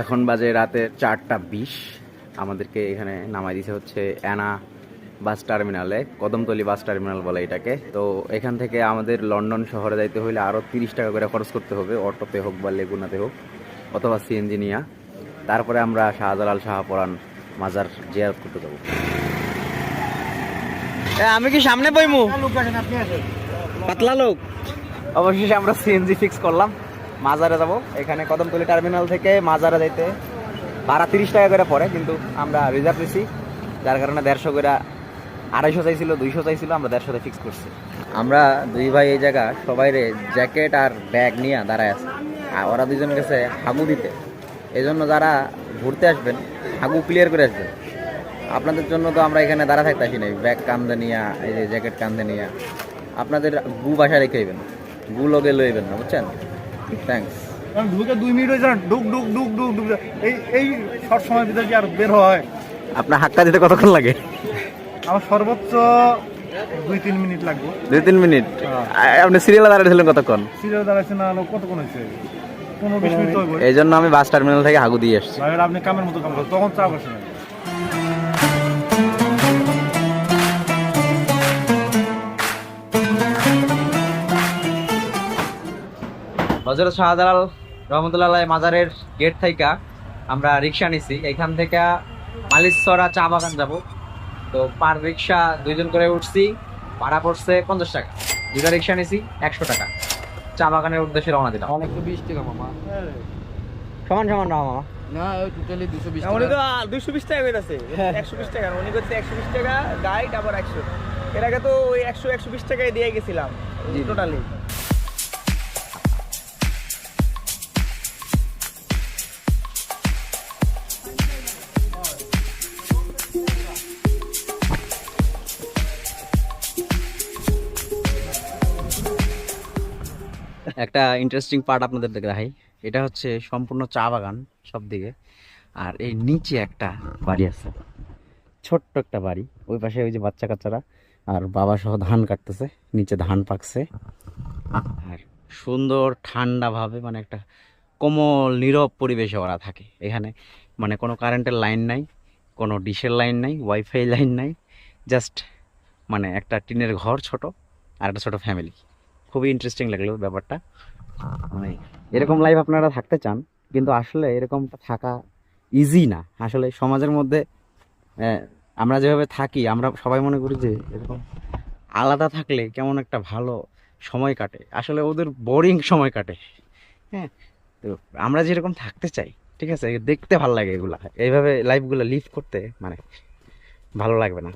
এখন বাজে রাতে চারটা বিশ। আমাদেরকে এখানে নামাই দিতে হচ্ছে অ্যানা বাস টার্মিনালে কদমতলি বাস টার্মিনাল বলে এটাকে। তো এখান থেকে আমাদের লন্ডন শহরে যাইতে হলে আরও তিরিশ টাকা করে খরচ করতে হবে অটোতে হোক বা লেগুনাতে হোক অথবা সিএনজি নিয়া। তারপরে আমরা শাহজালাল শাহপরান মাজার জিয়ারত করতে যাব। আমি কি সামনে বইমু? পাতলা লোক। অবশেষে আমরা সিএনজি ফিক্স করলাম। মাজারে যাব। এখানে কদমতলি টার্মিনাল থেকে মাজারে যাইতে ভাড়া তিরিশ টাকা করে পড়ে, কিন্তু আমরা রিজার্ভ নিছি। যার কারণে দেড়শো করে আড়াইশো চাইছিল, দুইশো চাইছিল, আমরা দেড়শোতে ফিক্স করছি। আমরা দুই ভাই এই জায়গা সবাই রে জ্যাকেট আর ব্যাগ নিয়ে দাঁড়ায় আছে। আর ওরা দুজন গেছে হাগু দিতে। এই জন্য যারা ঘুরতে আসবেন, হাগু ক্লিয়ার করে আসবেন। আপনাদের জন্য তো আমরা এখানে দাঁড়া থাকতে আসি নাই। ব্যাগ কান্দে নিয়ে, এই যে জ্যাকেট কান্দে নিয়ে। আপনাদের গু বাসা রেখে গু লগে লইবেন না, বুঝছেন? থ্যাঙ্কস আমি ঢুকে দুই মিনিট হয়েছে না ডুক ডুক ডুক ডুক ডুক এই এই শর্ট সময়ের ভিতরে কি আর বের হয়? আপনার হাক্কা দিতে কতক্ষণ লাগে? আমার সর্বোচ্চ দুই তিন মিনিট লাগবে। দুই তিন মিনিট? আপনি সিরিয়ালে দাঁড়িয়েছিলেন কতক্ষণ? সিরিয়াল দাঁড়াইছে না কতক্ষণ হয়েছে? পনেরো বিশ মিনিট এই জন্য আমি বাস টার্মিনাল থেকে হাগু দিয়ে এসেছি আপনি কামের মতো কাম করেন তখন চা বসে না। হজরত শাহজালাল রহমতুল্লাহ মাজারের গেট থেকে আমরা রিক্সা নিছি। এখান থেকে মালিশরা চা বাগান যাব। তো পার রিক্সা দুইজন করে উঠছি ভাড়া পড়ছে পঞ্চাশ টাকা। দুটা রিক্সা নিছি একশো টাকা। চা বাগানের উদ্দেশ্যে রওনা দিলাম। অনেক বিশ টাকা মামা। সমান সমান না মামা। না টোটালি দুশো বিশ উনি তো টাকা দুশো বিশ টাকা কইতাছে একশো বিশ টাকা উনি করছে একশো বিশ টাকা গাইড আবার একশো। এর আগে তো ওই একশো একশো বিশ টাকায় দিয়ে গেছিলাম টোটালি একটা ইন্টারেস্টিং পার্ট আপনাদের দেখাই। এটা হচ্ছে সম্পূর্ণ চা বাগান সব দিকে আর এই নিচে একটা বাড়ি আছে। ছোট্ট একটা বাড়ি। ওই পাশে ওই যে বাচ্চা কাচ্চারা আর বাবা সহ ধান কাটতেছে। নিচে ধান পাকছে। আর সুন্দর ঠান্ডাভাবে মানে একটা কোমল, নীরব পরিবেশে ওরা থাকে। এখানে মানে কোনো কারেন্টের লাইন নাই, কোনো ডিশের লাইন নাই ওয়াইফাই লাইন নাই জাস্ট মানে একটা টিনের ঘর ছোট আর একটা ছোট ফ্যামিলি খুবই ইন্টারেস্টিং লাগল ব্যাপারটা। মানে এরকম লাইফ আপনারা থাকতে চান, কিন্তু আসলে এরকমটা থাকা ইজি না। আসলে সমাজের মধ্যে আমরা যেভাবে থাকি, আমরা সবাই মনে করি যে এরকম আলাদা থাকলে কেমন একটা ভালো সময় কাটে। আসলে ওদের বোরিং সময় কাটে। হ্যাঁ তো আমরা যেরকম থাকতে চাই, ঠিক আছে? দেখতে ভালো লাগে এগুলা। এইভাবে লাইফগুলো লিভ করতে মানে ভালো লাগবে না।